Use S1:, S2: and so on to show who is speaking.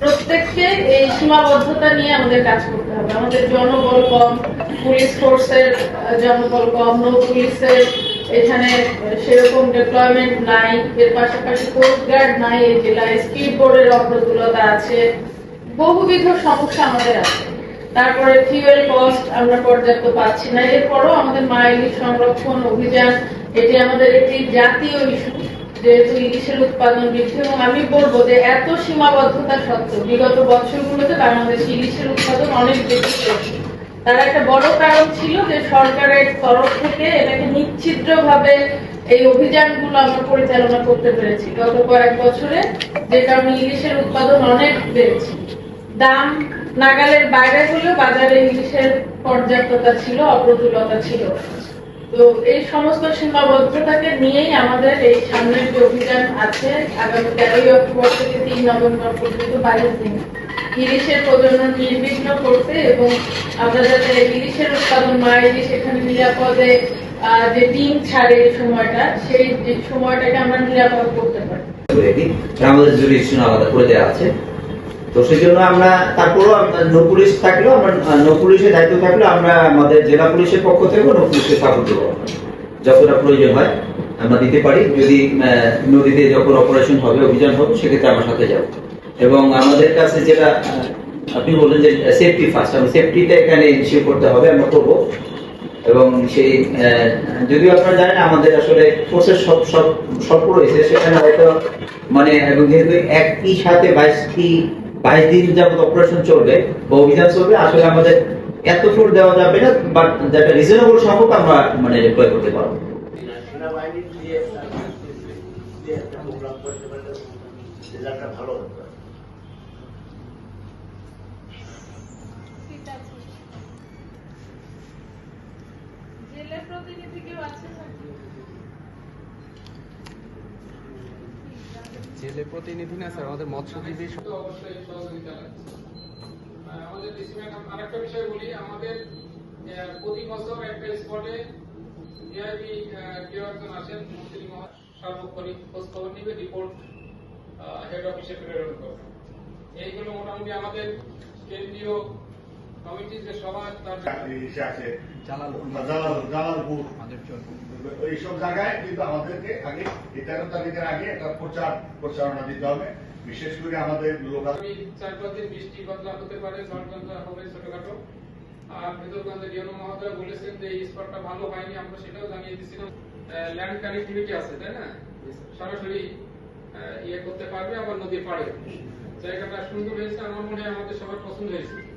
S1: প্রত্যেককে এই সীমাবদ্ধতা নিয়ে আমাদের কাজ করতে হবে। আমাদের জনবল কম, পুলিশ ফোর্সের জনবল কম নৌ পুলিশের এখানে সেরকম ডেপ্লয়মেন্ট নাই। এর পাশাপাশি কোস্ট গার্ড নাই, এই জেলায় স্পিড বোর্ডের অপ্রতুলতা আছে। বহুবিধ সমস্যা আমাদের আছে। তারপরে ফিউয়েল কস্ট আমরা পর্যাপ্ত পাচ্ছি না। এরপরও আমাদের মাইলি সংরক্ষণ অভিযান, এটি আমাদের একটি জাতীয় ইস্যু যেহেতু ইলিশের উৎপাদন বৃদ্ধি এবং আমি বলব যে এত সীমাবদ্ধতা সত্ত্বেও বিগত বছরগুলোতে বাংলাদেশ ইলিশের উৎপাদন অনেক বেশি হয়েছে। তার একটা বড় কারণ ছিল যে সরকারের তরফ থেকে এটাকে নিশ্চিদ্র ভাবে এই অভিযানগুলো আমরা পরিচালনা করতে পেরেছি। গত কয়েক বছরে যে কারণে ইলিশের উৎপাদন অনেক বেড়েছে। দাম নাগালের বাইরে হলেও বাজারে ইলিশের পর্যাপ্ততা ছিল, অপ্রতুলতা ছিল। তো এই সমস্ত সীমাবদ্ধতাকে নিয়েই আমাদের এই সামনের যে অভিযান আছে, আগামী তেরোই অক্টোবর থেকে তিন নভেম্বর পর্যন্ত বাইরের দিন। ইলিশের প্রজনন নির্বিঘ্ন করতে এবং আমরা যাতে ইলিশের উৎপাদন মা ইলিশ এখানে নিরাপদে যে ডিম ছাড়ে এই সময়টা, সেই সময়টাকে আমরা নিরাপদ করতে পারি।
S2: আমাদের জুরিডিকশন আলাদা করে দেওয়া আছে। তো সেই জন্য আমরা তারপরেও নৌ পুলিশ থাকলেও আমরা নৌ পুলিশের দায়িত্ব থাকলেও আমরা আমাদের জেলা পুলিশের পক্ষ থেকেও নৌ পুলিশকে সাপোর্ট দেবো যতটা প্রয়োজন হয় আমরা দিতে পারি। যদি নদীতে যখন অপারেশন হবে, অভিযান হবে, সেক্ষেত্রে আমার সাথে যাব এবং আমাদের কাছে যেটা আপনি বললেন যে সেফটি ফার্স্ট আমি সেফটিটা এখানে ইনশিওর করতে হবে, আমরা করব। এবং সেই যদিও আপনারা জানেন আমাদের আসলে ফোর্সের সব সব সব রয়েছে সেখানে হয়তো মানে এবং যেহেতু একই সাথে বাইশটি বাইশ দিন যাবত অপারেশন চলবে বা অভিযান চলবে। আসলে আমাদের এত ফোর্স দেওয়া যাবে না বাট যেটা রিজনেবল সংখ্যক আমরা মানে ডিপ্লয় করতে পারব।
S1: প্রতিনিধি কেউ আছে
S3: জেলে প্রতিনিধি না স্যার, আমাদের মৎস্যজীবী
S4: অবশ্যই সহযোগিতা আমাদের আরেকটা বিষয় বলি, আমাদের প্রতি বছর একটা স্পটে ভিআইপি কেউ একজন আসেন, মন্ত্রী মহা- সর্বোপরি খোঁজ খবর নিবে রিপোর্ট হেড অফিসে প্রেরণ করবে। এইগুলো মোটামুটি আমাদের কেন্দ্রীয় কমিটির যে সভা
S3: জালালপুর।
S5: এইসব জায়গায় কিন্তু আমাদেরকে আগে এই তেরো তারিখের আগে একটা প্রচার প্রচারণা দিতে হবে। বিশেষ করে আমাদের লোকাল
S4: আগামী চার পাঁচ দিন বৃষ্টি বদলা হতে পারে হবে ছোটখাটো। আর ডিএনও মহোদয় বলেছেন যে এই স্পটটা ভালো হয়নি আমরা সেটাও জানিয়ে দিচ্ছিলাম ল্যান্ড কানেক্টিভিটি আছে তাই না? সরাসরি আহ, ইয়ে করতে পারবে আবার নদীর পাড়ে। জায়গাটা সুন্দর হয়েছে আমার মনে হয় আমাদের সবার পছন্দ হয়েছে।